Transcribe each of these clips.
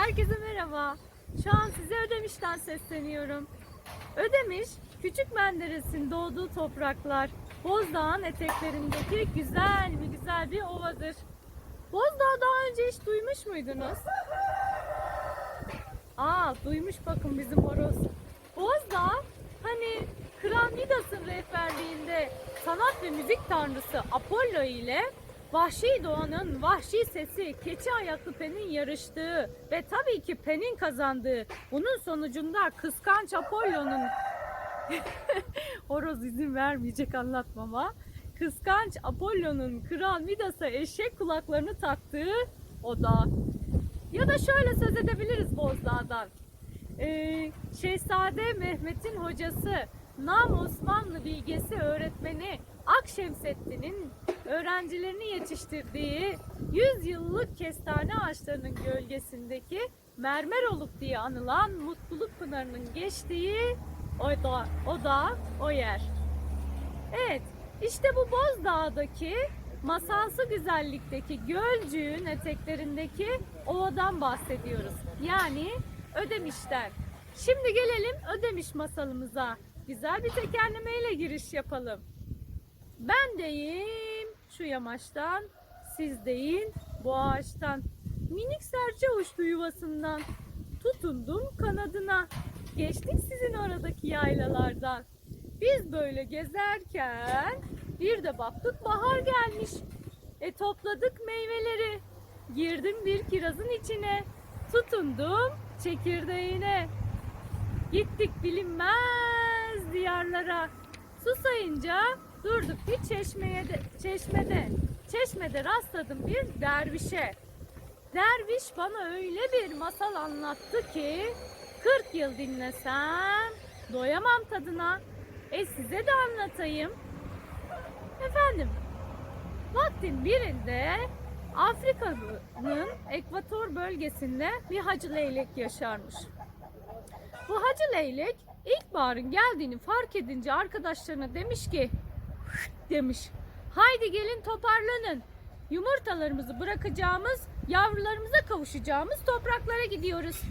Herkese merhaba. Şu an size Ödemiş'ten sesleniyorum. Ödemiş, Küçük Menderes'in doğduğu topraklar. Bozdağ'ın eteklerindeki güzel mi güzel bir ovadır. Bozdağ daha önce hiç duymuş muydunuz? Aa, duymuş bakın bizim horoz. Bozdağ, hani Kral Midas'ın rehberliğinde sanat ve müzik tanrısı Apollo ile Vahşi Doğan'ın vahşi sesi keçi ayaklı Pen'in yarıştığı ve tabii ki Pen'in kazandığı bunun sonucunda kıskanç Apollo'nun horoz izin vermeyecek anlatmama kıskanç Apollo'nun Kral Midas'a eşek kulaklarını taktığı o da. Ya da şöyle söz edebiliriz Bozdağ'dan. Ee, Şehzade Mehmet'in hocası, Nam Osmanlı bilgesi öğretmeni Akşemseddin'in öğrencilerini yetiştirdiği 100 yıllık kestane ağaçlarının gölgesindeki Mermeroluk diye anılan Mutluluk Pınarı'nın geçtiği o da, o da o yer. Evet, işte bu Bozdağ'daki masalsı güzellikteki Gölcüğün eteklerindeki ovadan bahsediyoruz. Yani Ödemiş'ten. Şimdi gelelim Ödemiş masalımıza. Güzel bir tekerlemeyle giriş yapalım. Ben deyim şu yamaçtan, siz deyin bu ağaçtan. Minik serçe uçtu yuvasından, tutundum kanadına. Geçtik sizin oradaki yaylalardan. Biz böyle gezerken bir de baktık bahar gelmiş. E topladık meyveleri. Girdim bir kirazın içine. Tutundum çekirdeğine. Gittik bilinmez diyarlara. Susayınca durduk bir çeşmeye de, çeşmede. Çeşmede rastladım bir dervişe. Derviş bana öyle bir masal anlattı ki 40 yıl dinlesem doyamam tadına. E size de anlatayım. Efendim, vaktin birinde Afrika'nın ekvator bölgesinde bir hacı leylek yaşarmış. Bu hacı leylek ilkbaharın geldiğini fark edince arkadaşlarına demiş ki demiş. Haydi gelin toparlanın. Yumurtalarımızı bırakacağımız, yavrularımıza kavuşacağımız topraklara gidiyoruz.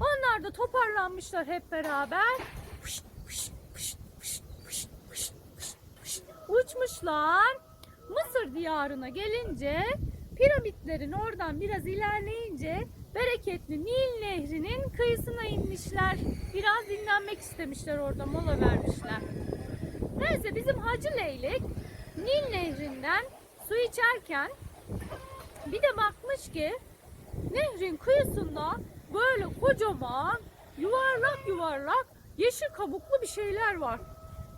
Onlar da toparlanmışlar hep beraber. Uçmuşlar. Mısır diyarına gelince piramitlerin oradan biraz ilerleyince bereketli Nil Nehri'nin kıyısına inmişler. Biraz dinlenmek istemişler orada mola vermişler. Neyse bizim Hacı Leylek Nil Nehri'nden su içerken bir de bakmış ki nehrin kıyısında böyle kocaman yuvarlak yuvarlak yeşil kabuklu bir şeyler var.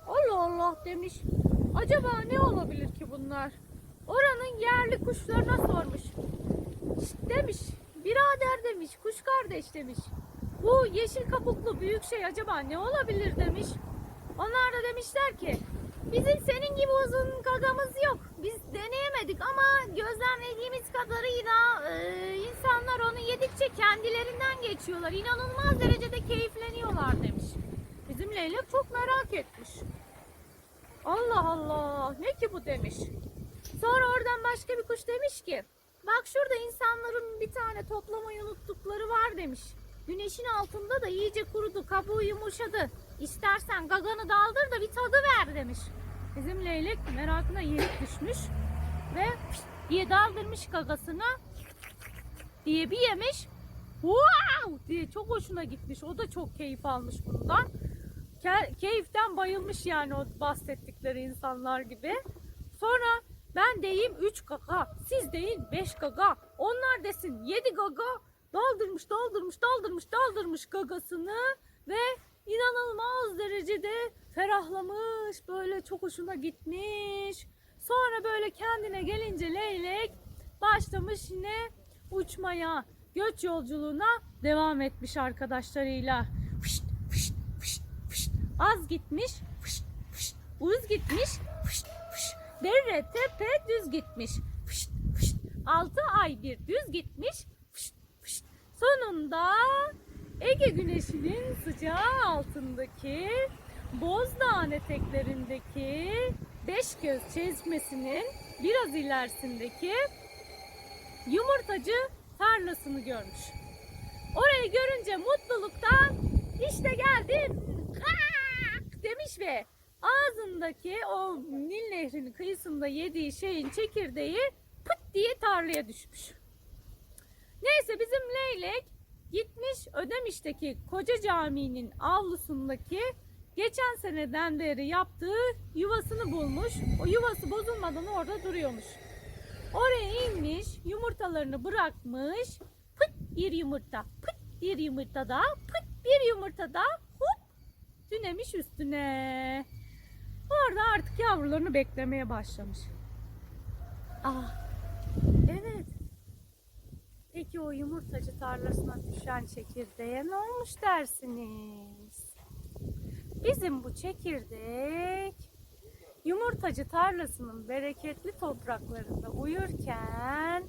Allah Allah demiş. Acaba ne olabilir ki bunlar? Oranın yerli kuşlarına sormuş. Demiş. Birader demiş, kuş kardeş demiş. Bu yeşil kabuklu büyük şey acaba ne olabilir demiş. Onlar da demişler ki bizim senin gibi uzun gagamız yok. Biz deneyemedik ama gözlemlediğimiz kadarıyla e, insanlar onu yedikçe kendilerinden geçiyorlar. İnanılmaz derecede keyifleniyorlar demiş. Bizim Leylek çok merak etmiş. Allah Allah ne ki bu demiş. Sonra oradan başka bir kuş demiş ki bak şurada insanların bir tane toplamayı unuttukları var demiş. Güneşin altında da iyice kurudu kabuğu yumuşadı. İstersen gaganı daldır da bir tadı ver demiş. Bizim leylek merakına yenik düşmüş ve diye daldırmış gagasını diye bir yemiş. Wow diye çok hoşuna gitmiş. O da çok keyif almış bundan. Ke- keyiften bayılmış yani o bahsettikleri insanlar gibi. Sonra ben deyim 3 gaga, siz deyin 5 gaga, onlar desin 7 gaga. Daldırmış, daldırmış, daldırmış, daldırmış gagasını ve inanılmaz derecede ferahlamış. Böyle çok hoşuna gitmiş. Sonra böyle kendine gelince leylek başlamış yine uçmaya, göç yolculuğuna devam etmiş arkadaşlarıyla. Fışt, fışt, fışt, fışt. Az gitmiş, fışt, fışt. uz gitmiş, fışt, fışt. Dere tepe düz gitmiş. Fışt, fışt. Altı ay bir düz gitmiş. Sonunda Ege güneşinin sıcağı altındaki Bozdağ'ın eteklerindeki beş göz çeşmesinin biraz ilerisindeki yumurtacı tarlasını görmüş. Orayı görünce mutluluktan işte geldim "Kak!" demiş ve ağzındaki o Nil Nehri'nin kıyısında yediği şeyin çekirdeği pıt diye tarlaya düşmüş. Neyse bizim leylek gitmiş Ödemiş'teki koca caminin avlusundaki geçen seneden beri yaptığı yuvasını bulmuş. O yuvası bozulmadan orada duruyormuş. Oraya inmiş, yumurtalarını bırakmış. Pıt bir yumurta, pıt bir yumurta da, pıt bir yumurta da hop tünemiş üstüne. Orada artık yavrularını beklemeye başlamış. Ah, evet. Peki o yumurtacı tarlasına düşen çekirdeğe ne olmuş dersiniz? Bizim bu çekirdek yumurtacı tarlasının bereketli topraklarında uyurken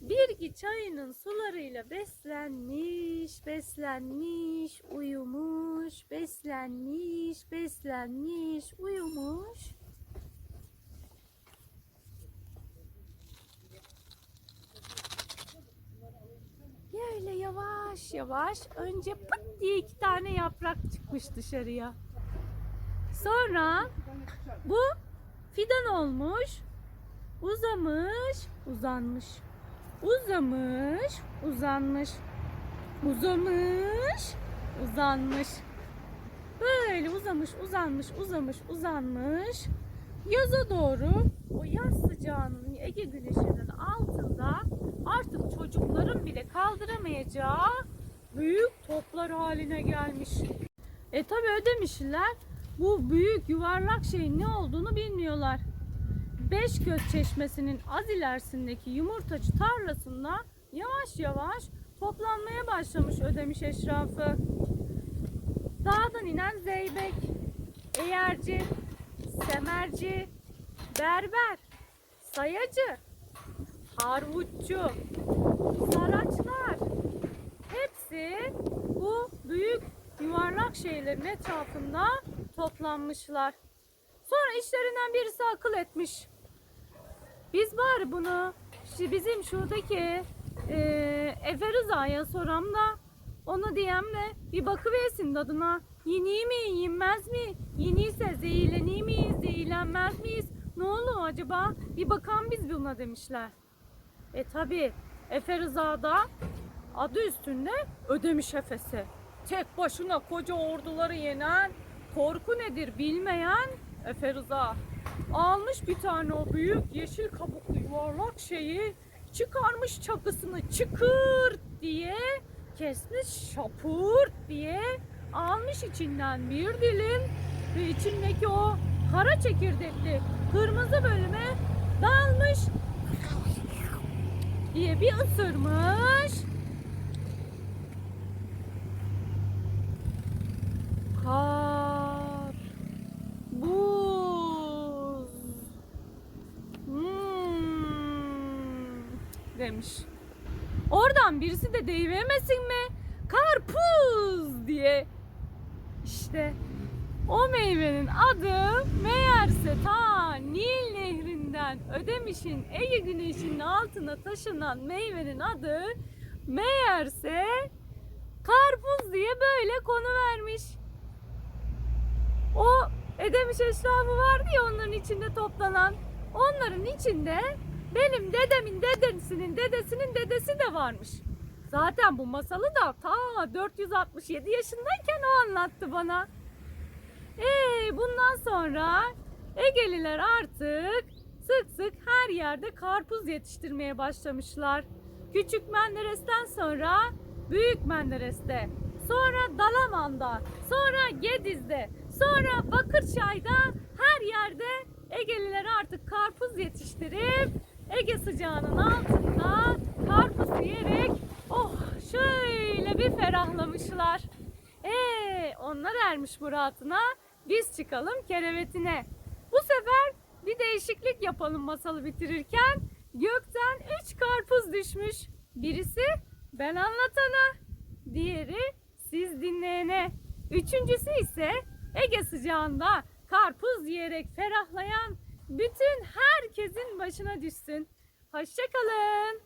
Birgi çayının sularıyla beslenmiş, beslenmiş, uyumuş, beslenmiş, beslenmiş, uyumuş. Böyle yavaş yavaş önce pıt diye iki tane yaprak çıkmış dışarıya. Sonra bu fidan olmuş, uzamış, uzanmış. Uzamış, uzanmış. Uzamış, uzanmış. Böyle uzamış, uzanmış, uzamış, uzanmış. Yaza doğru o yaz sıcağının Ege güneşinin altında artık çocukların bile kaldıramayacağı büyük toplar haline gelmiş. E tabi ödemişler bu büyük yuvarlak şeyin ne olduğunu bilmiyorlar. Beşgöz Çeşmesi'nin az ilerisindeki yumurtacı tarlasında yavaş yavaş toplanmaya başlamış ödemiş eşrafı. Dağdan inen zeybek, eğerci, semerci, berber, sayacı, harvutçu, saraçlar hepsi bu büyük yuvarlak şeylerin etrafında toplanmışlar. Sonra işlerinden birisi akıl etmiş. Biz bari bunu bizim şuradaki e, Efe Rıza'ya soram da ona diyem de bir bakıversin tadına. Yeni mi, yenmez mi? Yeniyse zehirlenir miyiz, zehirlenmez miyiz? Ne olur acaba? Bir bakalım biz buna demişler. E tabi Efe Rıza'da adı üstünde ödemiş Efes'i. Tek başına koca orduları yenen, korku nedir bilmeyen Efe Rıza. Almış bir tane o büyük yeşil kabuklu yuvarlak şeyi, çıkarmış çakısını çıkırt diye, kesmiş şapurt diye, almış içinden bir dilim ve içindeki o kara çekirdekli kırmızı bölüme dalmış diye bir ısırmış. Kar, buz, hmm, demiş. Oradan birisi de deyivemesin mi? Karpuz diye. İşte o meyvenin adı meğerse ta Nil Nehri'nden Ödemiş'in Ege Güneşi'nin altına taşınan meyvenin adı meğerse karpuz diye böyle konu vermiş. O Ödemiş eşrafı vardı ya onların içinde toplanan. Onların içinde benim dedemin dedesinin dedesinin dedesi de varmış. Zaten bu masalı da ta 467 yaşındayken o anlattı bana. Ee, bundan sonra Egeliler artık sık sık her yerde karpuz yetiştirmeye başlamışlar. Küçük Menderes'ten sonra Büyük Menderes'te, sonra Dalaman'da, sonra Gediz'de, sonra Bakırçay'da her yerde Egeliler artık karpuz yetiştirip Ege sıcağının altında karpuz yiyerek oh şöyle bir ferahlamışlar. Ee, onlar ermiş muratına, biz çıkalım kerevetine. Bu sefer bir değişiklik yapalım masalı bitirirken. Gökten üç karpuz düşmüş. Birisi ben anlatana, diğeri siz dinleyene. Üçüncüsü ise Ege sıcağında karpuz yiyerek ferahlayan bütün herkesin başına düşsün. Hoşçakalın.